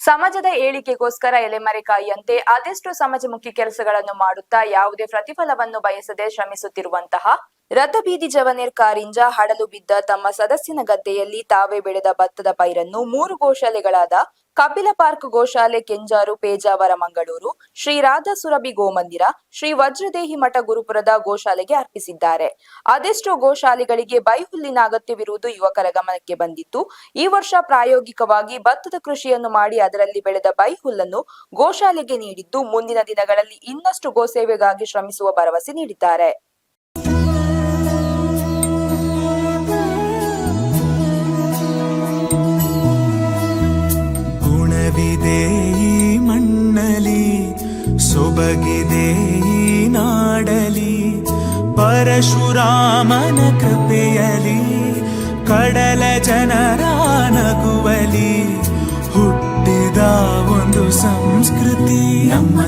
ಸಮಾಜದ ಏಳಿಗೆಗೋಸ್ಕರ ಎಲೆಮರೆಕಾಯಿಯಂತೆ ಅದೆಷ್ಟು ಸಮಾಜಮುಖಿ ಕೆಲಸಗಳನ್ನು ಮಾಡುತ್ತಾ ಯಾವುದೇ ಪ್ರತಿಫಲವನ್ನು ಬಯಸದೆ ಶ್ರಮಿಸುತ್ತಿರುವಂತಹ ರಥಬೀದಿ ಜವನೇರ್ ಕಾರಿಂಜ ಹಡಲು ಬಿದ್ದ ತಮ್ಮ ಸದಸ್ಯನ ಗದ್ದೆಯಲ್ಲಿ ತಾವೇ ಬೆಳೆದ ಭತ್ತದ ಪೈರನ್ನು ಮೂರು ಗೋಶಾಲೆಗಳಾದ ಕಪಿಲ ಪಾರ್ಕ್ ಗೋಶಾಲೆ ಕೆಂಜಾರು ಪೇಜಾವರ ಮಂಗಳೂರು, ಶ್ರೀ ರಾಧಾ ಸುರಭಿ ಗೋಮಂದಿರ, ಶ್ರೀ ವಜ್ರದೇಹಿ ಮಠ ಗುರುಪುರದ ಗೋಶಾಲೆಗೆ ಅರ್ಪಿಸಿದ್ದಾರೆ. ಅದೆಷ್ಟೋ ಗೋಶಾಲೆಗಳಿಗೆ ಬೈಹುಲ್ಲಿನ ಅಗತ್ಯವಿರುವುದು ಯುವಕರ ಗಮನಕ್ಕೆ ಬಂದಿತ್ತು. ಈ ವರ್ಷ ಪ್ರಾಯೋಗಿಕವಾಗಿ ಭತ್ತದ ಕೃಷಿಯನ್ನು ಮಾಡಿ ಅದರಲ್ಲಿ ಬೆಳೆದ ಬೈಹುಲ್ಲನ್ನು ಗೋಶಾಲೆಗೆ ನೀಡಿದ್ದು ಮುಂದಿನ ದಿನಗಳಲ್ಲಿ ಇನ್ನಷ್ಟು ಗೋಸೇವೆಗಾಗಿ ಶ್ರಮಿಸುವ ಭರವಸೆ ನೀಡಿದ್ದಾರೆ. ಗುಣವಿದೆ ಈ ಮಣ್ಣಲಿ ಸೊಬಗಿದೆ ನಾಡಲಿ. ಪರಶುರಾಮನ ಕೃಪೆಯಲಿ ಕಡಲ ಜನರ ನಗುವಲಿ. ಹುಟ್ಟಿದ ಒಂದು ಸಂಸ್ಕೃತಿ. ನಮ್ಮ